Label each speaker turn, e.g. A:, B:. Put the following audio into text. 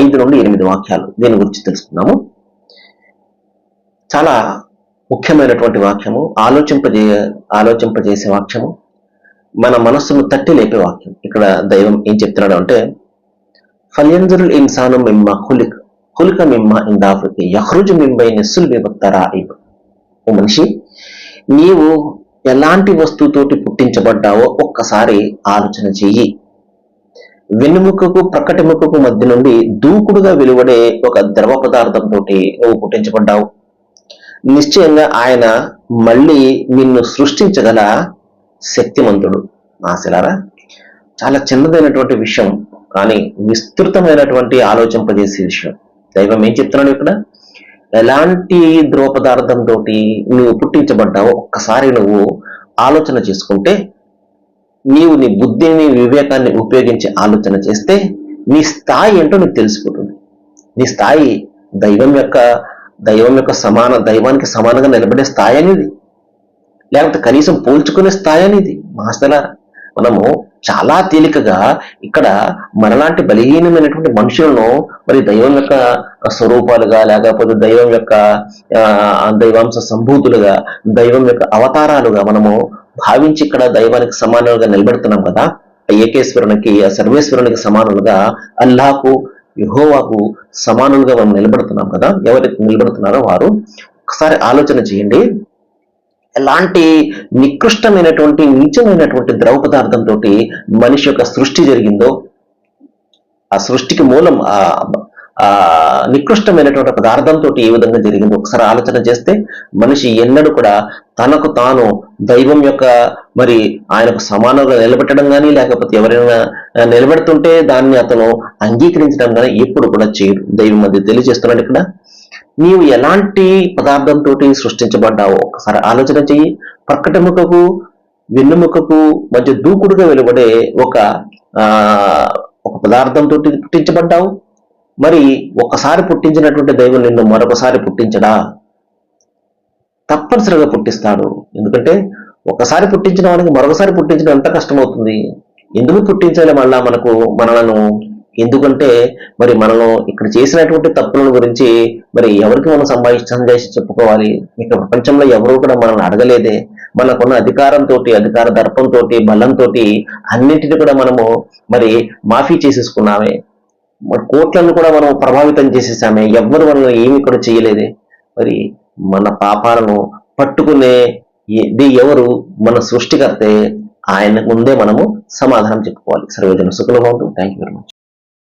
A: ఐదు నుండి ఎనిమిది వాక్యాలు. దీని గురించి తెలుసుకున్నాము చాలా ముఖ్యమైనటువంటి వాక్యము ఆలోచింపజే ఆలోచింపజేసే వాక్యము మన మనస్సును తట్టి లేపే వాక్యం. ఇక్కడ దైవం ఏం చెప్తున్నాడు అంటే ఫల్యంజరుల్ ఇన్సాను మిమ్మ కులిక్ హులిక మిమ్మ ఇందాఫ్రికి యహ్రుజు మింబై నెస్సులు విభక్తరా ఓ మనిషి నీవు ఎలాంటి వస్తువుతోటి పుట్టించబడ్డావో ఒక్కసారి ఆలోచన చెయ్యి. వెన్నుముకకు ముక్కకు మధ్య నుండి దూకుడుగా వెలువడే ఒక ద్రవ పదార్థంతో నువ్వు పుట్టించబడ్డావు. నిశ్చయంగా ఆయన మళ్ళీ నిన్ను సృష్టించగల శక్తిమంతుడు. ఆశలారా చాలా చిన్నదైనటువంటి విషయం కానీ విస్తృతమైనటువంటి ఆలోచింపజేసే విషయం. దైవం ఏం చెప్తున్నాడు ఇక్కడ? ఎలాంటి ద్రవ పదార్థంతో నువ్వు పుట్టించబడ్డావో ఒక్కసారి నువ్వు ఆలోచన చేసుకుంటే నీవు నీ బుద్ధిని వివేకాన్ని ఉపయోగించి ఆలోచన చేస్తే నీ స్థాయి ఏంటో నీకు తెలిసిపోతుంది నీ స్థాయి దైవం యొక్క దైవం యొక్క సమాన దైవానికి సమానంగా నిలబడే స్థాయి అనేది. లేకపోతే కనీసం పోల్చుకునే స్థాయి అనేది. మాస్తలారా మనము చాలా తేలికగా ఇక్కడ మనలాంటి బలహీనమైనటువంటి మనుషులను మరి దైవం యొక్క స్వరూపాలుగా లేకపోతే దైవం యొక్క దైవాంశ సంభూతులుగా దైవం యొక్క అవతారాలుగా మనము భావించి ఇక్కడ దైవానికి సమానంగా నిలబెడుతున్నాం కదా ఆ ఏకేశ్వరునికి ఆ సర్వేశ్వరునికి సమానులుగా అల్లాహకు యహోవాకు సమానులుగా మనం నిలబడుతున్నాం కదా ఎవరైతే నిలబడుతున్నారో వారు. ఒకసారి ఆలోచన చేయండి. ఎలాంటి నికృష్టమైనటువంటి నీచమైనటువంటి ద్రవ పదార్థంతో మనిషి యొక్క సృష్టి జరిగిందో ఆ సృష్టికి మూలం ఆ నికృష్టమైనటువంటి పదార్థంతో ఏ విధంగా జరిగింది. ఒకసారి ఆలోచన చేస్తే మనిషి ఎన్నడూ కూడా తనకు తాను దైవం యొక్క మరి ఆయనకు సమానంగా నిలబెట్టడం కానీ లేకపోతే ఎవరైనా నిలబెడుతుంటే దాన్ని అతను అంగీకరించడం కానీ ఎప్పుడు కూడా చేయడు. దైవం మధ్య తెలియజేస్తున్నాడు ఇక్కడ. నీవు ఎలాంటి పదార్థంతో సృష్టించబడ్డావో ఒకసారి ఆలోచన చెయ్యి. ప్రక్కటముకకు వెన్నుముకకు మధ్య దూకుడుగా వెలువడే ఒక ఆ ఒక పదార్థంతో పుట్టించబడ్డావు. మరి ఒకసారి పుట్టించినటువంటి దైవం నిన్ను మరొకసారి పుట్టించడా? తప్పనిసరిగా పుట్టిస్తాడు. ఎందుకంటే ఒకసారి పుట్టించిన వానికి మరొకసారి పుట్టించడం ఎంత కష్టమవుతుంది? ఎందుకు పుట్టించాలి మళ్ళా మనకు మనలను? ఎందుకంటే మరి మనలో ఇక్కడ చేసినటువంటి తప్పులను గురించి మరి ఎవరికి మనం సంభాషించడం చేసి చెప్పుకోవాలి? ఇక్కడ ప్రపంచంలో ఎవరు కూడా మనల్ని అడగలేదే. మనకున్న అధికారంతో అధికార దర్పంతో బలంతో అన్నింటిని కూడా మనము మరి మాఫీ చేసేసుకున్నామే. మరి కోట్లను కూడా మనం ప్రభావితం చేసేసామే. ఎవ్వరు మనం ఏమి కూడా చేయలేదే. మరి మన పాపాలను పట్టుకునే ఇది ఎవరు? మన సృష్టికర్తే. ఆయన ముందే మనము సమాధానం చెప్పుకోవాలి. సర్వజన సుఖలో థ్యాంక్ యూ వెరీ మచ్